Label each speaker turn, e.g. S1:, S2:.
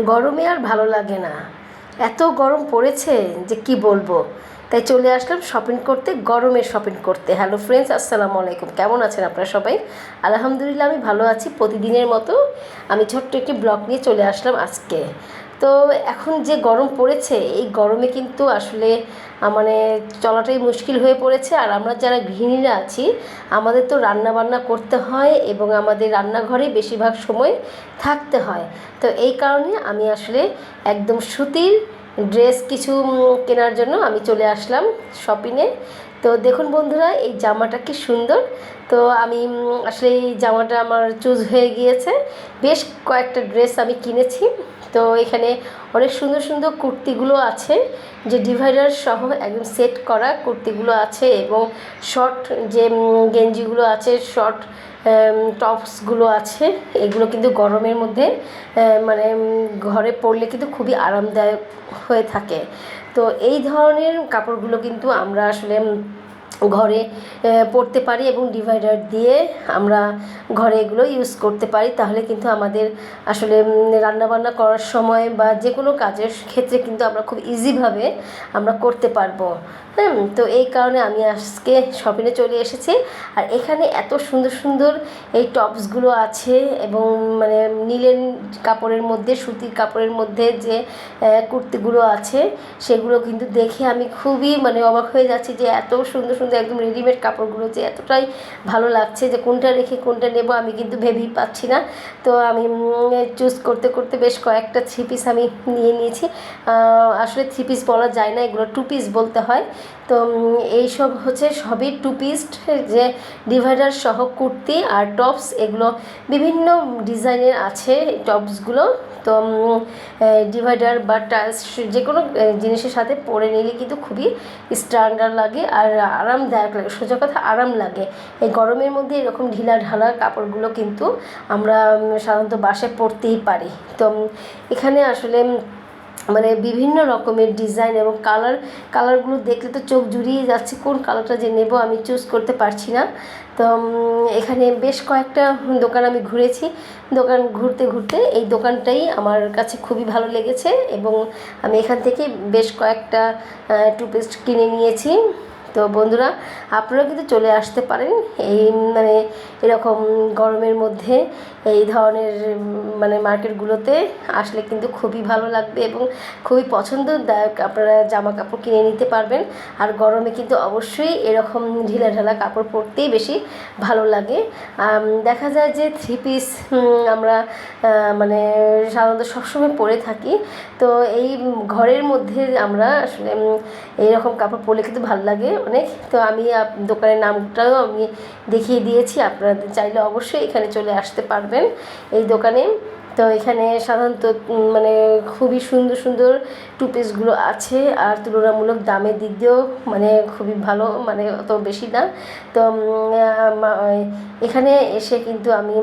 S1: গরমে আর ভালো লাগে না। এত গরম পড়েছে যে কি বলব? তাই চলে আসলাম শপিং করতে গরমের শপিং করতে। হ্যালো ফ্রেন্ডস আসসালামু আলাইকুম। কেমন আছেন আপনারা সবাই? আলহামদুলিল্লাহ, আমি ভালো আছি। প্রতিদিনের মতো আমি ছোট্ট একটি ব্লগ নিয়ে চলে আসলাম আজকে। তো এখন যে গরম পড়েছে, এই গরমে কিন্তু আসলে মানে চলাটাই মুশকিল হয়ে পড়েছে। আর আমরা যারা গৃহিণীরা আছি, আমাদের তো রান্না বান্না করতে হয় এবং আমাদের রান্নাঘরে বেশিরভাগ সময় থাকতে হয়। তো এই কারণে আমি আসলে একদম সুতির ড্রেস কিছু কেনার জন্য আমি চলে আসলাম শপিংয়ে তো দেখুন বন্ধুরা, এই জামাটা কি সুন্দর। তো আমি আসলে এই জামাটা আমার চুজ হয়ে গিয়েছে। বেশ কয়েকটা ড্রেস আমি কিনেছি। তো এখানে অনেক সুন্দর সুন্দর কুর্তিগুলো আছে, যে ডিভাইডার সহ একদম সেট করা কুর্তিগুলো আছে এবং শর্ট যে গেঞ্জিগুলো আছে, শর্ট টপসগুলো আছে, এগুলো কিন্তু গরমের মধ্যে মানে ঘরে পরলে কিন্তু খুবই আরামদায়ক হয়ে থাকে। তো এই ধরনের কাপড়গুলো কিন্তু আমরা আসলে ঘরে পরতে পারি এবং ডিভাইডার দিয়ে আমরা ঘরে এগুলো ইউজ করতে পারি। তাহলে কিন্তু আমাদের আসলে রান্নাবান্না করার সময় বা যে কোনো কাজের ক্ষেত্রে কিন্তু আমরা খুব ইজিভাবে আমরা করতে পারব। হ্যাঁ তো এই কারণে আমি আজকে শপিংয়ে চলে এসেছি। আর এখানে এত সুন্দর সুন্দর এই টপসগুলো আছে এবং মানে নীলের কাপড়ের মধ্যে, সুতির কাপড়ের মধ্যে যে কুর্তিগুলো আছে, সেগুলো কিন্তু দেখে আমি খুবই মানে অবাক হয়ে যাচ্ছি যে এত সুন্দর সুন্দর একদম রেডিমেড কাপড়গুলো যে এতটাই ভালো লাগছে যে কোনটা রেখে কোনটা নেব আমি কিন্তু ভেবেই পাচ্ছি না। তো আমি চুজ করতে করতে বেশ কয়েকটা থ্রি পিস আমি নিয়ে নিয়েছি। আসলে থ্রি পিস বলা যায় না এগুলো টু পিস বলতে হয়। তো উম, এইসব হচ্ছে সবই টু পিস যে ডিভাইডার সহ কুর্তি আর টপস এগুলো বিভিন্ন ডিজাইনের আছে এই টপসগুলো তো ডিভাইডার বা টাইলস যে কোনো জিনিসের সাথে পরে নিলে কিন্তু খুবই স্ট্যান্ডার্ড লাগে। আর আরামদায়ক লাগে, সোজা কথা আরাম লাগে। এই গরমের মধ্যে এরকম ঢিলা ঢালা কাপড়গুলো কিন্তু আমরা সাধারণত বাসায় পরতেই পারি। তো এখানে আসলে মানে বিভিন্ন রকমের ডিজাইন এবং কালার, কালারগুলো দেখলে তো চোখ জুড়িয়ে যাচ্ছে, কোন কালারটা যে নেব আমি চুজ করতে পারছি না। তো এখানে বেশ কয়েকটা দোকান আমি ঘুরেছি। দোকান ঘুরতে ঘুরতে এই দোকানটাই আমার কাছে খুবই ভালো লেগেছে এবং আমি এখান থেকে বেশ কয়েকটা টুথপেস্ট কিনে নিয়েছি। তো বন্ধুরা আপনারা কিন্তু চলে আসতে পারেন। এই মানে এরকম গরমের মধ্যে এই ধরনের মানে মার্কেটগুলোতে আসলে কিন্তু খুবই ভালো লাগবে এবং খুবই পছন্দদায়ক আপনারা জামা কাপড় কিনে নিতে পারবেন। আর গরমে কিন্তু অবশ্যই এরকম ঢিলা ঢালা কাপড় পরতেই বেশি ভালো লাগে। দেখা যায় যে থ্রি পিস আমরা মানে সাধারণত সবসময় পরে থাকি। তো এই ঘরের মধ্যে আমরা আসলে এইরকম কাপড় পরলে কিন্তু ভালো লাগে। অনেক তো আমি দোকানের নামটাও আমি দেখিয়ে দিয়েছি, আপনারা চাইলে অবশ্যই এখানে চলে আসতে পারবেন এই দোকানে। তো এখানে সাধারণত মানে খুবই সুন্দর সুন্দর টু পিসগুলো আছে, আর তুলনামূলক দামের দিক দিয়েও মানে খুবই ভালো মানে অত বেশি না। তো এখানে এসে কিন্তু আমি